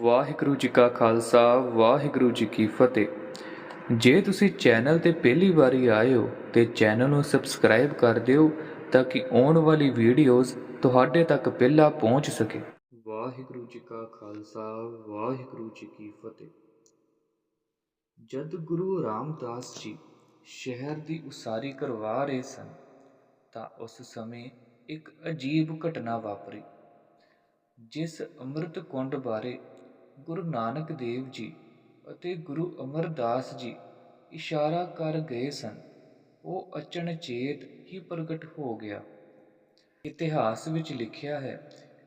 ਵਾਹਿਗੁਰੂ ਜੀ ਕਾ ਖਾਲਸਾ, ਵਾਹਿਗੁਰੂ ਜੀ ਕੀ ਫਤਿਹ। ਜੇ ਤੁਸੀਂ ਚੈਨਲ ਤੇ ਪਹਿਲੀ ਵਾਰੀ ਆਏ ਹੋ ਤੇ ਚੈਨਲ ਨੂੰ ਸਬਸਕ੍ਰਾਈਬ ਕਰ ਦਿਓ ਤਾਂ ਕਿ ਆਉਣ ਵਾਲੀ ਵੀਡੀਓਜ਼ ਤੁਹਾਡੇ ਤੱਕ ਪਹਿਲਾਂ ਪਹੁੰਚ ਸਕੇ। ਵਾਹਿਗੁਰੂ ਜੀ ਕਾ ਖਾਲਸਾ, ਵਾਹਿਗੁਰੂ ਜੀ ਕੀ ਫਤਿਹ। ਜਦ ਗੁਰੂ ਰਾਮਦਾਸ ਜੀ ਸ਼ਹਿਰ ਦੀ ਉਸਾਰੀ ਕਰਵਾ ਰਹੇ ਸਨ, ਤਾਂ ਉਸ ਸਮੇਂ ਇੱਕ ਅਜੀਬ ਘਟਨਾ ਵਾਪਰੀ, ਜਿਸ ਅੰਮ੍ਰਿਤ ਕੁੰਡ ਬਾਰੇ ਗੁਰੂ ਨਾਨਕ ਦੇਵ ਜੀ ਅਤੇ ਗੁਰੂ ਅਮਰਦਾਸ ਜੀ ਇਸ਼ਾਰਾ ਕਰ ਗਏ ਸਨ। ਉਹ ਅਚਨਚੇਤ ਹੀ ਪ੍ਰਗਟ ਹੋ ਗਿਆ। ਇਤਿਹਾਸ ਵਿੱਚ ਲਿਖਿਆ ਹੈ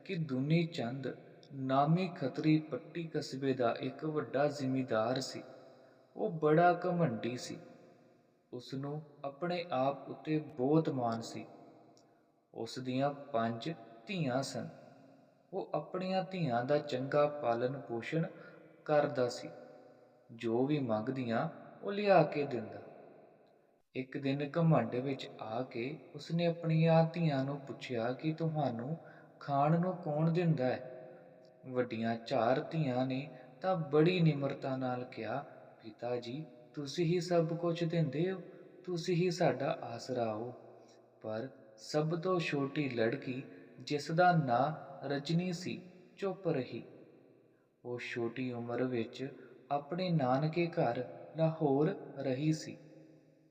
ਕਿ ਦੁਨੀ ਚੰਦ ਨਾਮੀ ਖਤਰੀ ਪੱਟੀ ਕਸਬੇ ਦਾ ਇੱਕ ਵੱਡਾ ਜ਼ਿਮੀਂਦਾਰ ਸੀ। ਉਹ ਬੜਾ ਘਮੰਡੀ ਸੀ। ਉਸ ਨੂੰ ਆਪਣੇ ਆਪ ਉੱਤੇ ਬਹੁਤ ਮਾਣ ਸੀ। ਉਸ ਦੀਆਂ ਪੰਜ ਧੀਆਂ ਸਨ। ਉਹ ਆਪਣੀਆਂ ਧੀਆਂ ਦਾ ਚੰਗਾ ਪਾਲਣ ਪੋਸ਼ਣ ਕਰਦਾ ਸੀ। ਜੋ ਵੀ ਮੰਗਦੀਆਂ, ਉਹ ਲਿਆ ਕੇ ਦਿੰਦਾ। ਇੱਕ ਦਿਨ ਘਮੰਡ ਵਿੱਚ ਆ ਕੇ ਉਸਨੇ ਆਪਣੀਆਂ ਧੀਆਂ ਨੂੰ ਪੁੱਛਿਆ ਕਿ ਤੁਹਾਨੂੰ ਖਾਣ ਨੂੰ ਕੌਣ ਦਿੰਦਾ ਹੈ? ਵੱਡੀਆਂ ਚਾਰ ਧੀਆਂ ਨੇ ਤਾਂ ਬੜੀ ਨਿਮਰਤਾ ਨਾਲ ਕਿਹਾ, ਪਿਤਾ ਜੀ, ਤੁਸੀਂ ਹੀ ਸਭ ਕੁਝ ਦਿੰਦੇ ਹੋ, ਤੁਸੀਂ ਹੀ ਸਾਡਾ ਆਸਰਾ ਹੋ। ਪਰ ਸਭ ਤੋਂ ਛੋਟੀ ਲੜਕੀ, ਜਿਸ ਦਾ ਨਾਂ ਰਜਨੀ ਸੀ, ਚੁੱਪ ਰਹੀ। ਉਹ ਛੋਟੀ ਉਮਰ ਵਿੱਚ ਆਪਣੇ ਨਾਨਕੇ ਘਰ ਲਾਹੌਰ ਰਹੀ ਸੀ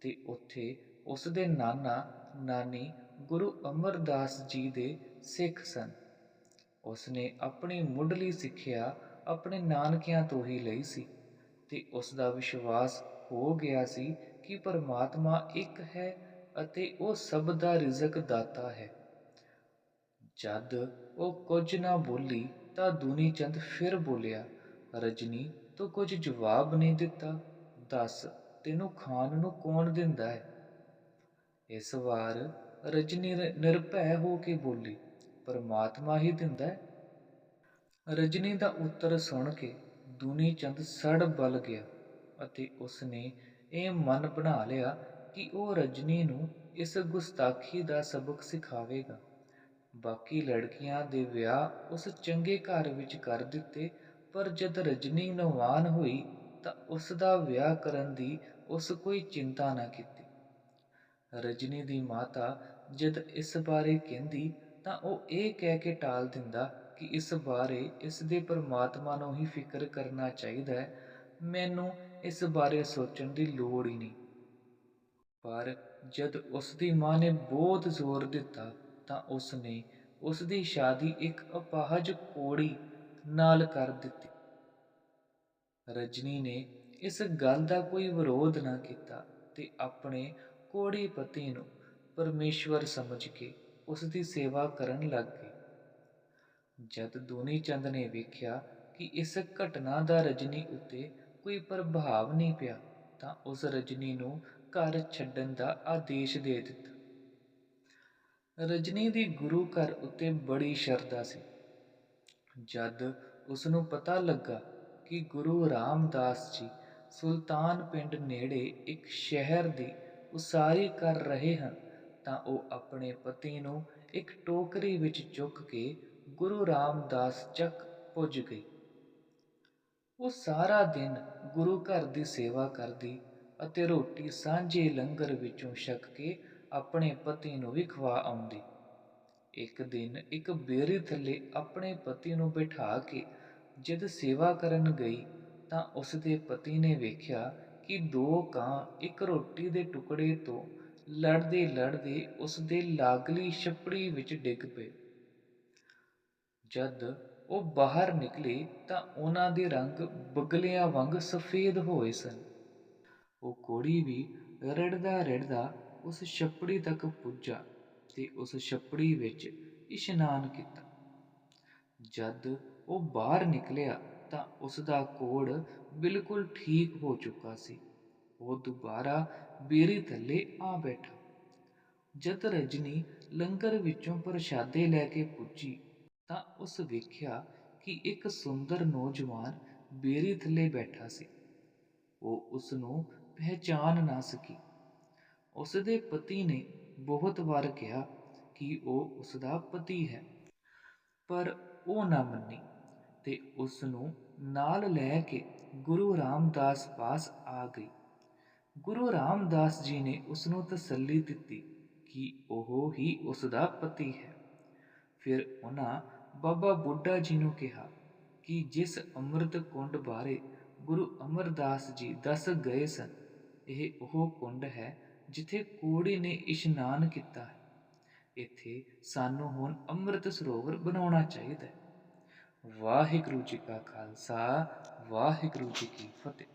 ਤੇ ਉੱਥੇ ਉਸ ਦੇ ਨਾਨਾ, ਨਾਨੀ ਗੁਰੂ ਅਮਰਦਾਸ ਜੀ ਦੇ ਸਿੱਖ ਸਨ। ਉਸ ਨੇ ਆਪਣੀ ਮੁੱਢਲੀ ਸਿੱਖਿਆ ਆਪਣੇ ਨਾਨਕਿਆਂ ਤੋਂ ਹੀ ਲਈ ਸੀ ਤੇ ਉਸ ਦਾ ਵਿਸ਼ਵਾਸ ਹੋ ਗਿਆ ਸੀ ਕਿ ਪਰਮਾਤਮਾ ਇੱਕ ਹੈ ਅਤੇ ਉਹ ਸਭ ਦਾ ਰਿਜ਼ਕ ਦਾਤਾ ਹੈ। ਜਦ ਉਹ ਕੁਝ ਨਾ ਬੋਲੀ ਤਾਂ ਦੂਨੀ ਚੰਦ ਫਿਰ ਬੋਲਿਆ, ਰਜਨੀ, ਤੂੰ ਕੁਝ ਜਵਾਬ ਨਹੀਂ ਦਿੱਤਾ। ਦੱਸ, ਤੈਨੂੰ ਖਾਣ ਨੂੰ ਕੌਣ ਦਿੰਦਾ ਹੈ? ਇਸ ਵਾਰ ਰਜਨੀ ਨਿਰਭੈ ਹੋ ਕੇ ਬੋਲੀ, ਪਰਮਾਤਮਾ ਹੀ ਦਿੰਦਾ ਹੈ? ਰਜਨੀ ਦਾ ਉੱਤਰ ਸੁਣ ਕੇ ਦੂਨੀ ਚੰਦ ਸੜ ਬਲ ਗਿਆ ਅਤੇ ਉਸਨੇ ਇਹ ਮਨ ਬਣਾ ਲਿਆ ਕਿ ਉਹ ਰਜਨੀ ਨੂੰ ਇਸ ਗੁਸਤਾਖੀ ਦਾ ਸਬਕ ਸਿਖਾਵੇਗਾ। ਬਾਕੀ ਲੜਕੀਆਂ ਦੇ ਵਿਆਹ ਉਸ ਚੰਗੇ ਘਰ ਵਿੱਚ ਕਰ ਦਿੱਤੇ, ਪਰ ਜਦ ਰਜਨੀ ਨਵਾਨ ਹੋਈ ਤਾਂ ਉਸ ਦਾ ਵਿਆਹ ਕਰਨ ਦੀ ਉਸ ਕੋਈ ਚਿੰਤਾ ਨਾ ਕੀਤੀ। ਰਜਨੀ ਦੀ ਮਾਤਾ ਜਦ ਇਸ ਬਾਰੇ ਕਹਿੰਦੀ ਤਾਂ ਉਹ ਇਹ ਕਹਿ ਕੇ ਟਾਲ ਦਿੰਦਾ ਕਿ ਇਸ ਬਾਰੇ ਇਸ ਦੇ ਪਰਮਾਤਮਾ ਨੂੰ ਹੀ ਫਿਕਰ ਕਰਨਾ ਚਾਹੀਦਾ ਹੈ, ਮੈਨੂੰ ਇਸ ਬਾਰੇ ਸੋਚਣ ਦੀ ਲੋੜ ਹੀ ਨਹੀਂ। ਪਰ ਜਦ ਉਸ ਦੀ ਮਾਂ ਨੇ ਬਹੁਤ ਜ਼ੋਰ ਦਿੱਤਾ ਤਾਂ ਉਸ ਨੇ ਉਸ ਦੀ ਸ਼ਾਦੀ ਇੱਕ ਅਪਾਹਜ ਕੋੜੀ ਨਾਲ ਕਰ ਦਿੱਤੀ। ਰਜਨੀ ਨੇ ਇਸ ਗੱਲ ਦਾ ਕੋਈ ਵਿਰੋਧ ਨਾ ਕੀਤਾ ਤੇ ਆਪਣੇ ਕੋੜੀ ਪਤੀ ਨੂੰ ਪਰਮੇਸ਼ਵਰ ਸਮਝ ਕੇ ਉਸ ਦੀ ਸੇਵਾ ਕਰਨ ਲੱਗ ਗਈ। ਜਦ ਦੂਨੀ ਚੰਦ ਨੇ ਵੇਖਿਆ ਕਿ ਇਸ ਘਟਨਾ ਦਾ ਰਜਨੀ ਉੱਤੇ ਕੋਈ ਪ੍ਰਭਾਵ ਨਹੀਂ ਪਿਆ ਤਾਂ ਉਸ ਰਜਨੀ ਨੂੰ ਘਰ ਛੱਡਣ ਦਾ ਆਦੇਸ਼ ਦੇ ਦਿੱਤਾ। ਰਜਨੀ ਦੀ ਗੁਰੂ ਘਰ ਉੱਤੇ ਬੜੀ ਸ਼ਰਧਾ ਸੀ। ਜਦ ਉਸ ਨੂੰ ਪਤਾ ਲੱਗਾ ਕਿ ਗੁਰੂ ਰਾਮਦਾਸ ਜੀ ਸੁਲਤਾਨ ਪਿੰਡ ਨੇੜੇ ਇੱਕ ਸ਼ਹਿਰ ਦੀ ਉਸਾਰੀ ਕਰ ਰਹੇ ਹਨ, ਤਾਂ ਉਹ ਆਪਣੇ ਪਤੀ ਨੂੰ ਇੱਕ ਟੋਕਰੀ ਵਿੱਚ ਚੁੱਕ ਕੇ ਗੁਰੂ ਰਾਮਦਾਸ ਚੱਕ ਪੁੱਜ ਗਈ। ਉਹ ਸਾਰਾ ਦਿਨ ਗੁਰੂ ਘਰ ਦੀ ਸੇਵਾ ਕਰਦੀ ਅਤੇ ਰੋਟੀ ਸਾਂਝੇ ਲੰਗਰ ਵਿੱਚੋਂ ਛਕ ਕੇ ਆਪਣੇ ਪਤੀ ਨੂੰ ਵੀ ਖਵਾ ਆਉਂਦੀ। ਇੱਕ ਦਿਨ ਇੱਕ ਬੇਰੀ ਥੱਲੇ ਆਪਣੇ ਪਤੀ ਨੂੰ ਬਿਠਾ ਕੇ ਜਦ ਸੇਵਾ ਕਰਨ ਗਈ ਤਾਂ ਉਸ ਦੇ ਪਤੀ ਨੇ ਵੇਖਿਆ ਕਿ ਦੋ ਕਾਂ ਇੱਕ ਰੋਟੀ ਦੇ ਟੁਕੜੇ ਤੋਂ ਲੜਦੇ ਲੜਦੇ ਉਸ ਦੇ ਲਾਗਲੀ ਛਪੜੀ ਵਿੱਚ ਡਿੱਗ ਪਏ। ਜਦ ਉਹ ਬਾਹਰ ਨਿਕਲੇ ਤਾਂ ਉਹਨਾਂ ਦੇ ਰੰਗ ਬਗਲਿਆਂ ਵਾਂਗ ਸਫੇਦ ਹੋਏ ਸਨ। ਉਹ ਕੋੜੀ ਵੀ ਰੜਦਾ ਰੜਦਾ ਉਸ ਛੱਪੜੀ ਤੱਕ ਪੁੱਜਾ ਤੇ ਉਸ ਛੱਪੜੀ ਵਿੱਚ ਇਸ਼ਨਾਨ ਕੀਤਾ। ਜਦ ਉਹ ਬਾਹਰ ਨਿਕਲਿਆ ਤਾਂ ਉਸ ਦਾ ਕੋੜ ਬਿਲਕੁਲ ਠੀਕ ਹੋ ਚੁੱਕਾ ਸੀ। ਉਹ ਦੁਬਾਰਾ ਬੇਰੀ ਥੱਲੇ ਆ ਬੈਠਾ। ਜਦ ਰਜਨੀ ਲੰਗਰ ਵਿੱਚੋਂ ਪ੍ਰਸ਼ਾਦੇ ਲੈ ਕੇ ਪੁੱਜੀ ਤਾਂ ਉਸ ਵੇਖਿਆ ਕਿ ਇੱਕ ਸੁੰਦਰ ਨੌਜਵਾਨ ਬੇਰੀ ਥੱਲੇ ਬੈਠਾ ਸੀ। ਉਹ ਉਸ ਨੂੰ ਪਹਿਚਾਨ ਨਾ ਸਕੀ। ਉਸ ਦੇ ਪਤੀ ਨੇ ਬਹੁਤ ਵਾਰ ਕਿਹਾ ਕਿ ਉਹ ਉਸ ਦਾ ਪਤੀ ਹੈ, ਪਰ ਉਹ ਨਾ ਮੰਨੀ ਤੇ ਉਸ ਨੂੰ ਨਾਲ ਲੈ ਕੇ ਗੁਰੂ ਰਾਮਦਾਸ ਪਾਸ ਆ ਗਈ। ਗੁਰੂ ਰਾਮਦਾਸ ਜੀ ਨੇ ਉਸ ਨੂੰ ਤਸੱਲੀ ਦਿੱਤੀ ਕਿ ਉਹ ਹੀ ਉਸ ਦਾ ਪਤੀ ਹੈ। ਫਿਰ ਉਹਨਾਂ ਬਾਬਾ ਬੁੱਢਾ ਜੀ ਨੂੰ ਕਿਹਾ ਕਿ ਜਿਸ ਅੰਮ੍ਰਿਤ ਕੁੰਡ ਬਾਰੇ ਗੁਰੂ ਅਮਰਦਾਸ ਜੀ ਦੱਸ ਗਏ ਸਨ, ਇਹ ਉਹ ਕੁੰਡ ਹੈ ਜਿੱਥੇ ਕੋੜੀ ਨੇ ਇਸ਼ਨਾਨ ਕੀਤਾ ਹੈ, ਇੱਥੇ ਸਾਨੂੰ ਹੁਣ ਅੰਮ੍ਰਿਤ ਸਰੋਵਰ ਬਣਾਉਣਾ ਚਾਹੀਦਾ ਹੈ। ਵਾਹਿਗੁਰੂ ਜੀ ਕਾ ਖਾਲਸਾ, ਵਾਹਿਗੁਰੂ ਜੀ ਕੀ ਫਤਿਹ।